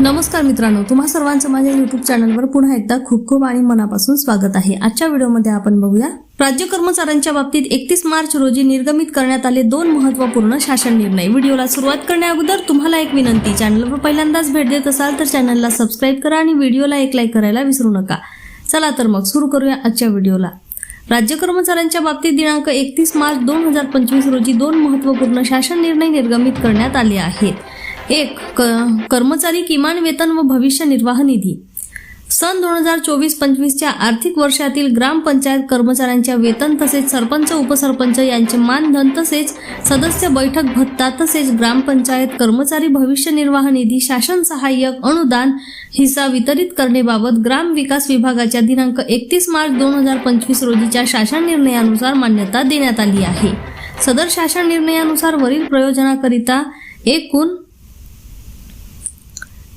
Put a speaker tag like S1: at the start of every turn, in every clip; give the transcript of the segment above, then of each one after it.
S1: नमस्कार मित्रांनो तुम्हा सर्वांचं माझ्या युट्यूब चॅनलवर पुन्हा एकदा खूप खूप आणि मनापासून स्वागत आहे. आजच्या व्हिडिओमध्ये आपण बघूया राज्य कर्मचाऱ्यांच्या बाबतीत एकतीस मार्च रोजी निर्गमित करण्यात आले दोन महत्त्वपूर्ण शासन निर्णय. व्हिडिओला सुरुवात करण्या अगोदर तुम्हाला एक विनंती चॅनलवर पहिल्यांदाच भेट देत असाल तर चॅनलला सबस्क्राईब करा आणि व्हिडिओला एक लाईक करायला विसरू नका. चला तर मग सुरू करूया आजच्या व्हिडिओला. राज्य कर्मचाऱ्यांच्या बाबतीत दिनांक एकतीस मार्च दोन हजार पंचवीस रोजी दोन महत्त्वपूर्ण शासन निर्णय निर्गमित करण्यात आले आहेत. एक क- कर्मचारी किमान वेतन व भविष्य निर्वाह निधी. सन दोन हजार चोवीस पंचवीसच्या आर्थिक वर्षातील ग्रामपंचायत कर्मचाऱ्यांच्या वेतन तसेच सरपंच उपसरपंच यांचे मानधन तसेच सदस्य बैठक भत्ता तसेच ग्रामपंचायत कर्मचारी भविष्य निर्वाह निधी शासन सहाय्यक अनुदान हिस्सा वितरित करण्याबाबत ग्राम विकास विभागाच्या दिनांक एकतीस मार्च दोन हजार पंचवीस रोजीच्या शासन निर्णयानुसार मान्यता देण्यात आली आहे. सदर शासन निर्णयानुसार वरील प्रयोजनाकरिता एकूण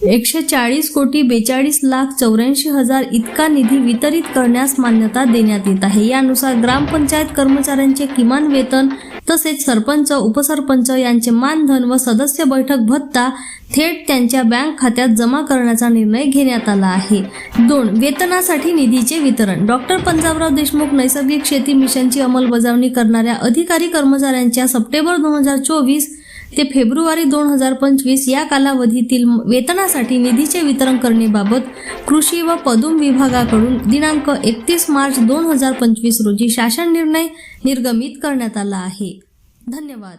S1: एकशे चाळीस कोटी बेचाळीस लाख चौऱ्याऐंशी हजार इतका निधी वितरित करण्यास मान्यता देण्यात येत आहे. यानुसार ग्रामपंचायत कर्मचाऱ्यांचे किमान वेतन तसेच सरपंच उपसरपंच यांचे मानधन व सदस्य बैठक भत्ता थेट त्यांच्या बँक खात्यात जमा करण्याचा निर्णय घेण्यात आला आहे. दोन वेतनासाठी निधीचे वितरण. डॉक्टर पंजाबराव देशमुख नैसर्गिक शेती मिशनची अंमलबजावणी करणाऱ्या अधिकारी कर्मचाऱ्यांच्या सप्टेंबर दोन हजार चोवीस ते फेब्रुवारी दोन हजार पंचवीस या कालावधीतील वेतनासाठी निधीचे वितरण करण्याबाबत कृषी व पदुम विभागाकडून दिनांक एकतीस मार्च दोन हजार पंचवीस रोजी शासन निर्णय निर्गमित करण्यात आला आहे. धन्यवाद.